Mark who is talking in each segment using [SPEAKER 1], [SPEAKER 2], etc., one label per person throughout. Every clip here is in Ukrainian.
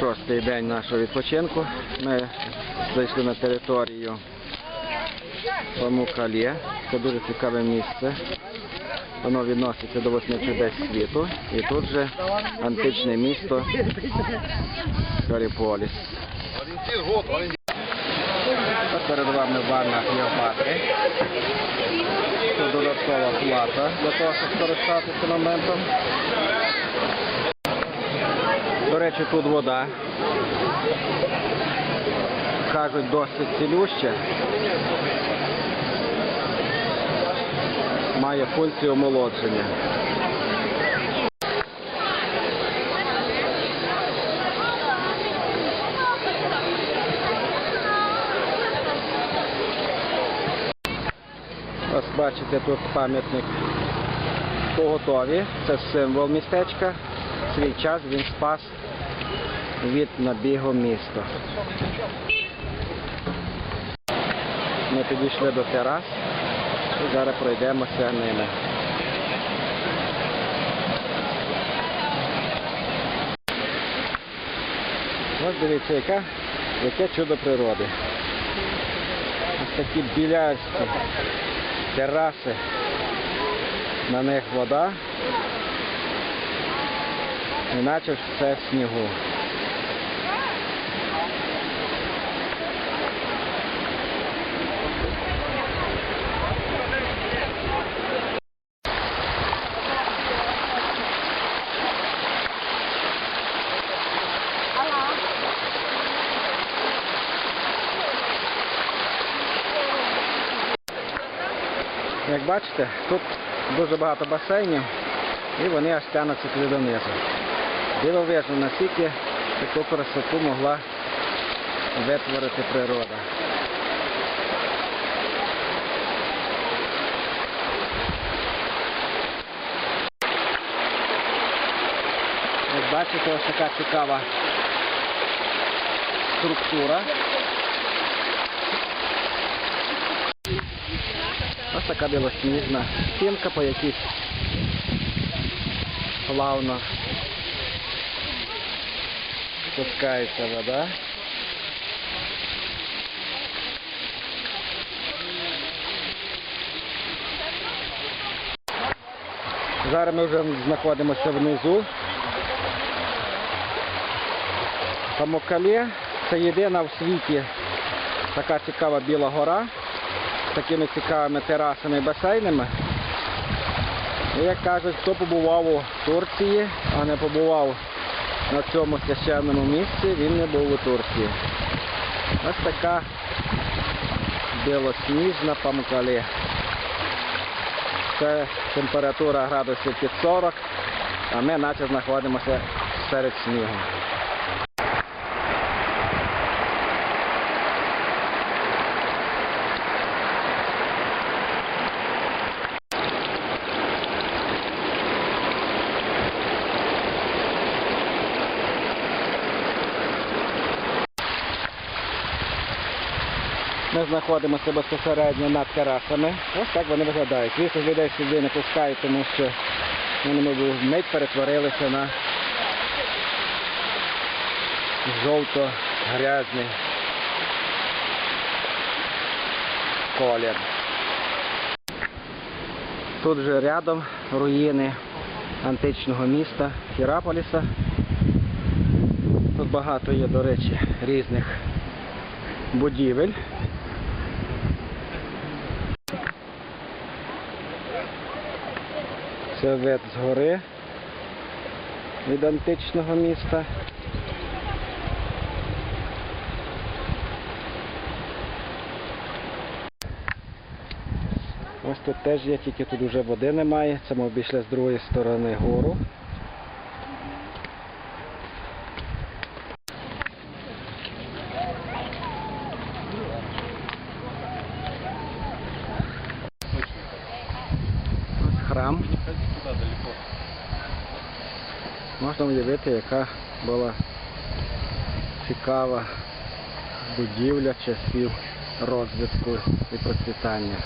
[SPEAKER 1] шостий день нашого відпочинку. Ми зайшли на територію Памукалє. Це дуже цікаве місце. Воно відноситься до восьми чудес світу. І тут же античне місто Каріполіс. Перед вами ванна Клеопатри. Це додаткова плата для того, щоб скористатися моментом. Речі, тут вода. Кажуть, досить цілюща. Має функцію омолодження. Ось бачите, тут пам'ятник поготові. Це символ містечка. Свій час він спас від набігу міста. Ми підійшли до терас і зараз пройдемося ними. Ось дивіться, яка, яке чудо природи. Ось такі білярські тераси. На них вода. Іначе все в снігу. Як бачите, тут дуже багато басейнів і вони аж тянуться туди донизу. Дивовижно, наскільки таку красоту могла витворити природа. Бачите, ось така цікава структура. Ось така білосніжна стінка, по якій плавно спускається вода. Зараз ми вже знаходимося внизу. Памукале це єдина в світі така цікава біла гора такими цікавими терасами і басейнами. І як кажуть, хто побував у Турції, а не побував на цьому священному місці, він не був у Турції. Ось така білосніжна памукалі. Це температура градусів під 40, а ми наче знаходимося серед снігу. Ми знаходимося безпосередньо над терасами. Ось так вони виглядають. Звісно, людей сюди не пускають, тому що вони мабуть, вмить перетворилися на жовто-грязний колір. Тут же рядом руїни античного міста Хіраполіса. Тут багато є, до речі, різних будівель. Це вид гори від античного міста. Ось тут теж є, тільки тут вже води немає. Це ми обійшли з другої сторони гору. Ось храм. Можна уявити, яка була цікава будівля часів розвитку і процвітання.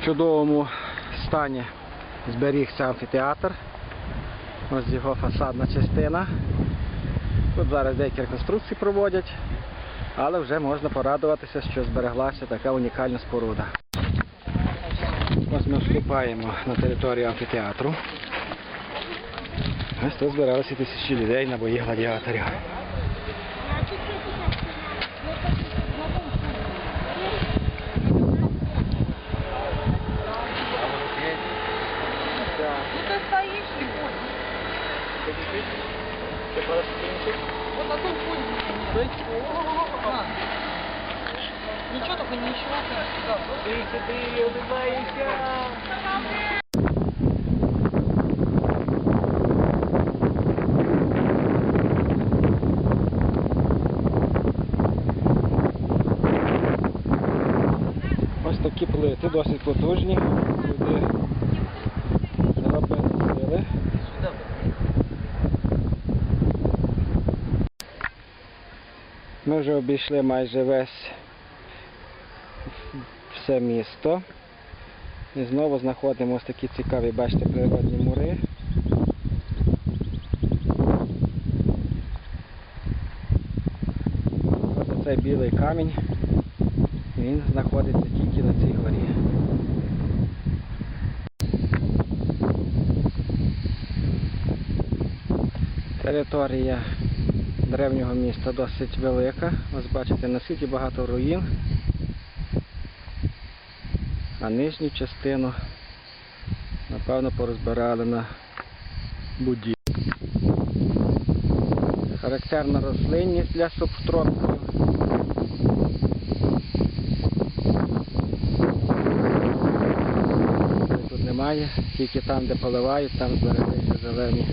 [SPEAKER 1] В чудовому стані зберігся амфітеатр. Ось його фасадна частина. Тут зараз деякі реконструкції проводять, але вже можна порадуватися, що збереглася така унікальна споруда. Ось ми вступаємо на територію амфітеатру. Ось тут збиралися тисячі людей на бої гладіаторів.
[SPEAKER 2] Ну ты стоишь и ходишь. Вот на том фоне. На. Ничего только не еще.
[SPEAKER 1] плити, досить потужні. Люди заробили сили. Ми вже обійшли майже весь все місто. І знову знаходимо ось такі цікаві, бачите, природні мури. Ось цей білий камінь. Він знаходиться тільки на цій горі. Територія древнього міста досить велика. Ось бачите, наскільки багато руїн. А нижню частину, напевно, порозбирали на будівлі. Характерна рослинність для субтропіків. Тут немає, тільки там, де поливають, там збереглися зелені